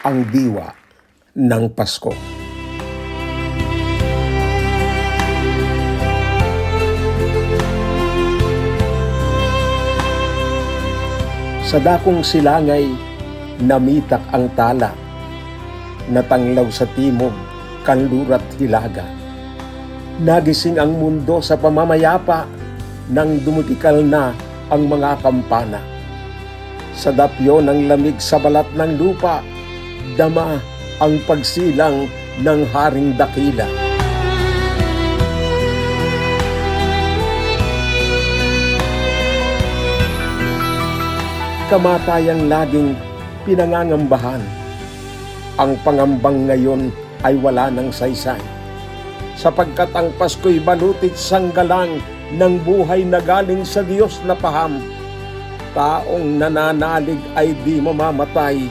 ang diwa ng Pasko. Sa dakong silangay, namitak ang tala, natanglaw sa timog, kanlurat hilaga. Nagising ang mundo sa pamamayapa nang dumutikal na ang mga kampana. Sa dapyo ng lamig sa balat ng lupa, dama ang pagsilang ng haring dakila. Kamatayang laging pinangangambahan. Ang pangambang ngayon ay wala ng saysay. Sapagkat ang Pasko'y balutit sanggalang ng buhay na galing sa Diyos na paham. Taong nananalig ay di mamamatay,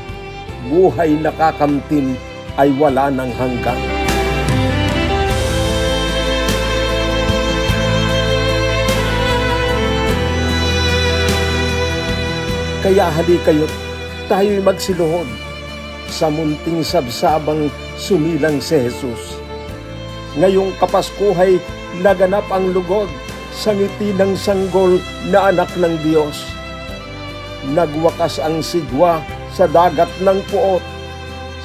buhay nakakamtin ay wala ng hanggan. Kaya hali kayo't tayo'y magsiluhod sa munting sabsabang sumilang si Jesus. Ngayong kapaskuhay, laganap ang lugod sa ngiti ng sanggol na anak ng Diyos. Nagwakas ang sigwa sa dagat ng puot,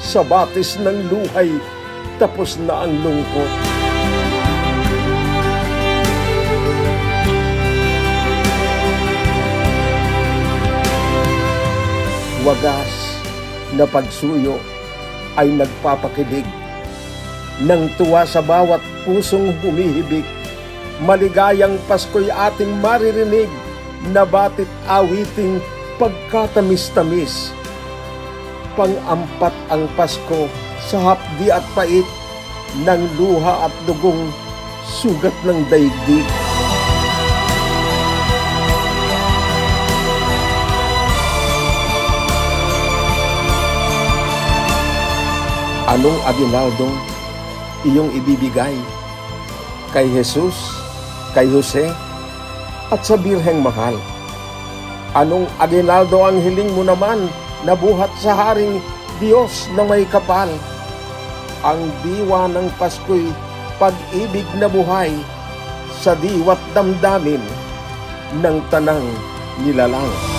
sa batis ng luhay, tapos na ang lungkot. Wagas na pagsuyo ay nagpapakilig ng tuwa sa bawat pusong humihibik. Maligayang Pasko'y ating maririnig na batit awiting pagkatamis-tamis. Pang-ampat ang Pasko sa hapdi at pait ng luha at dugong sugat ng daigdig. Anong aginaldo iyong ibibigay kay Jesus, kay Jose, at sa Birheng Mahal? Anong aginaldo ang hiling mo naman na buhat sa Haring Diyos na may kapal? Ang diwa ng Pasko'y pag-ibig na buhay sa diwa't damdamin ng tanang nilalang.